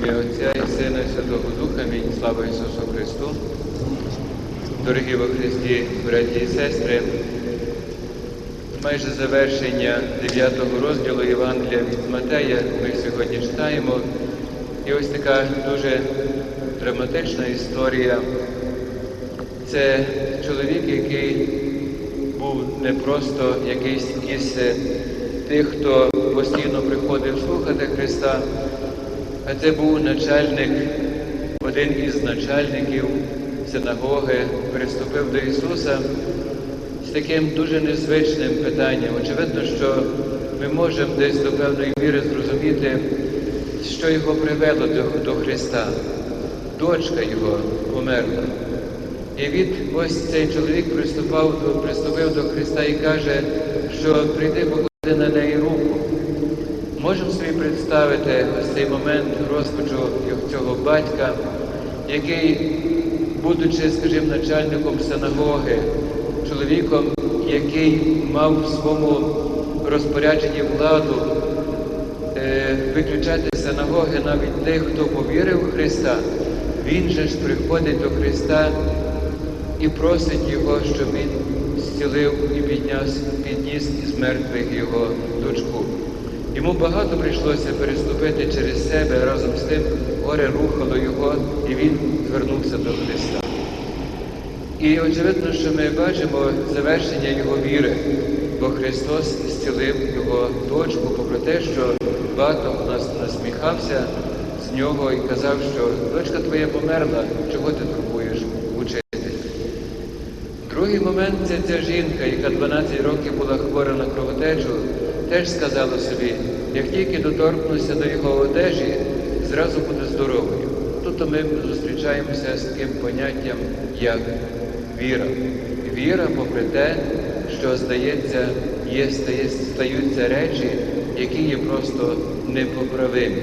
І Отця і Сина і Святого Духа, Амінь. Слава Ісусу Христу. Дорогі во Христі, браті і сестри, майже завершення 9 розділу Євангелія від Матея ми сьогодні читаємо. І ось така дуже драматична історія. Це чоловік, який був не просто якийсь із тих, хто постійно приходив слухати Христа, а це був начальник, один із начальників синагоги, приступив до Ісуса з таким дуже незвичним питанням. Очевидно, що ми можемо десь до певної міри зрозуміти, що його привело до, до Христа. Дочка його померла. І від ось цей чоловік приступав приступив до Христа і каже, що прийди поклади на неї представити ось цей момент розпачу цього батька, який, будучи, скажімо, начальником синагоги, чоловіком, який мав в своєму розпорядженні владу е, виключати синагоги навіть тих, хто повірив в Христа, він же ж приходить до Христа і просить Його, щоб він зцілив і підняс, підніс із мертвих його дочку. Йому багато прийшлося переступити через себе, разом з тим горе рухало його, і він звернувся до Христа. І очевидно, що ми бачимо завершення його віри, бо Христос зцілив його дочку, попри те, що багато нас насміхався з нього і казав, що дочка твоя померла, чого ти турбуєш учитель? Другий момент це ця жінка, яка 12 років була хвора на кровотечу, теж сказала собі, як тільки доторкнуся до його одежі, зразу буде здоровою. Тут ми зустрічаємося з таким поняттям, як віра. Віра, попри те, що, здається, є, стаються речі, які є просто непоправимі.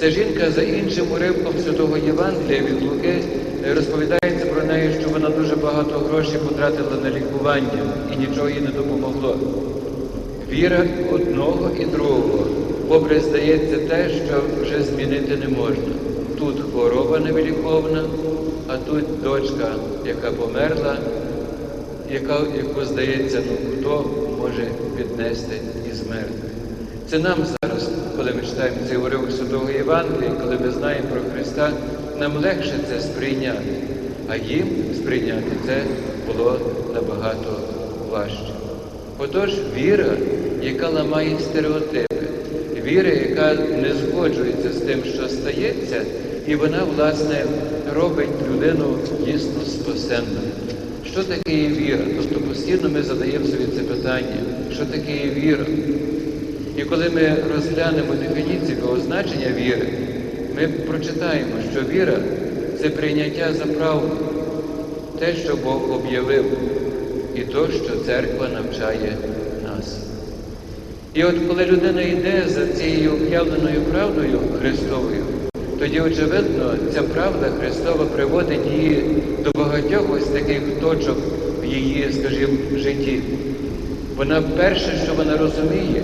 Ця жінка за іншим уривком Святого Євангелія від Луки розповідається про неї, що вона дуже багато грошей потратила на лікування і нічого їй не допомогло. Віра одного і другого, попри здається те, що вже змінити не можна. Тут хвороба невиліковна, а тут дочка, яка померла, яка, яку здається, ну хто може піднести із мертвих. Це нам зараз, коли ми читаємо цей уривок Святого Євангелія, коли ми знаємо про Христа, нам легше це сприйняти, а їм сприйняти це було набагато важче. Отож, віра, яка ламає стереотипи, віра, яка не згоджується з тим, що стається, і вона, власне, робить людину дійсно спасенною. Що таке є віра? Тобто постійно ми задаємо собі це питання, що таке є віра? І коли ми розглянемо дефініцію або значення віри, ми прочитаємо, що віра це прийняття за правду, те, що Бог об'явив, і то, що церква навчає нас. І от коли людина йде за цією об'явленою правдою Христовою, тоді, очевидно, ця правда Христова приводить її до багатьох ось таких точок в її, скажімо, житті. Вона перше, що вона розуміє,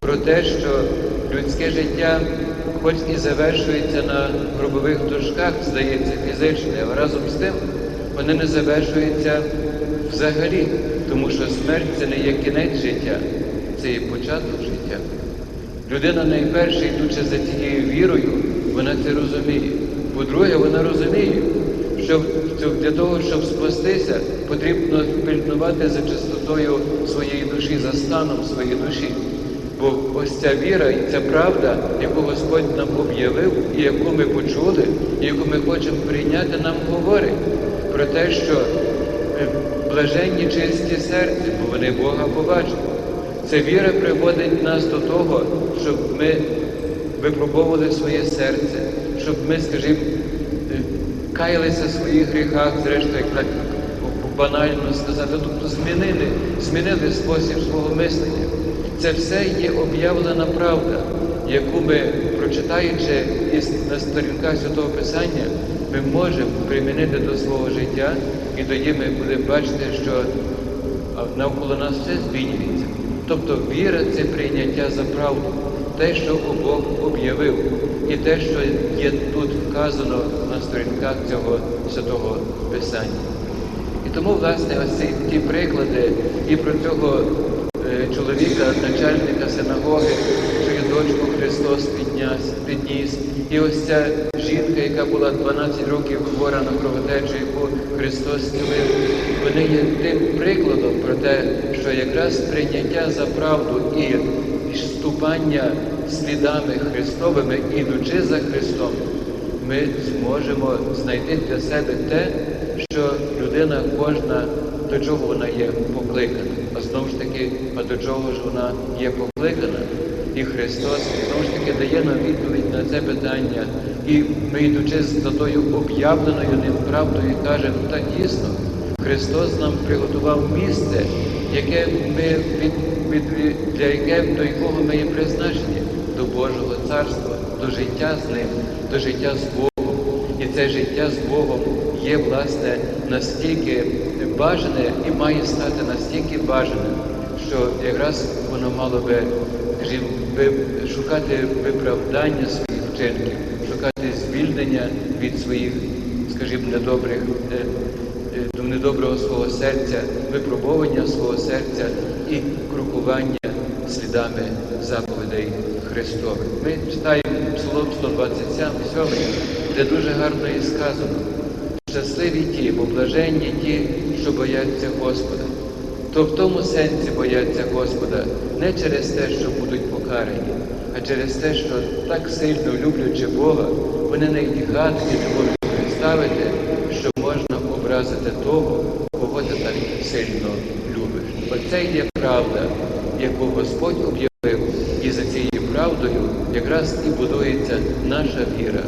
про те, що людське життя, хоч і завершується на гробових дошках, здається, фізичне, але разом з тим вони не завершуються взагалі, тому що смерть це не є кінець життя, це є початок життя. Людина найперше, йдучи за цією вірою, вона це розуміє. По-друге, вона розуміє, що для того, щоб спастися, потрібно пильнувати за чистотою своєї душі, за станом своєї душі. Бо ось ця віра і ця правда, яку Господь нам об'явив, і яку ми почули, і яку ми хочемо прийняти, нам говорить про те, що блаженні чисті серці, бо вони Бога побачать. Ця віра приводить нас до того, щоб ми випробовували своє серце, щоб ми, скажімо, каялися в своїх гріхах, зрештою, як так банально сказати, тобто змінили, змінили спосіб свого мислення. Це все є об'явлена правда, яку ми, прочитаючи на сторінках Святого Писання, ми можемо примінити до свого життя, і тоді ми будемо бачити, що навколо нас все змінюється. Тобто віра це прийняття за правду, те, що Бог об'явив. і те, що є тут вказано на сторінках цього святого Писання. І тому, власне, ось ті приклади і про цього е, чоловіка, начальника синагоги, чию дочку Христос підняс, підніс, і ось ця жінка, яка була 12 років хвора на кровотечу, яку Христос зцілив, вони є тим прикладом про те, що якраз прийняття за правду і ступання слідами Христовими, ідучи за Христом, ми зможемо знайти для себе те, що людина кожна до чого вона є покликана. А знову ж таки, а до чого ж вона є покликана? І Христос знову ж таки дає нам відповідь на це питання. І ми, йдучи за тою об'явленою ним правдою, кажемо, так дійсно, Христос нам приготував місце, яке ми від, від, для яке, до якого ми є призначені, до Божого царства, до життя з ним, до життя з Богом. І це життя з Богом є, власне, настільки бажане і має стати настільки бажаним, що якраз воно мало би, скажімо, шукати виправдання своїх вчинків, звільнення від своїх, скажімо, недобрих, е, е, до недоброго свого серця, випробовування свого серця і крокування слідами заповідей Христових. Ми читаємо Псалом 127, де дуже гарно і сказано. Щасливі ті, бо блаженні ті, що бояться Господа. То в тому сенсі бояться Господа не через те, що будуть покарані, а через те, що так сильно люблячи Бога, вони навіть гадки не можуть представити, що можна образити того, кого ти так сильно любиш. Оце є правда, яку Господь об'явив, і за цією правдою якраз і будується наша віра,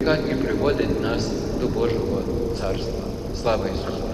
яка і приводить нас до Божого царства. Слава Ісусу!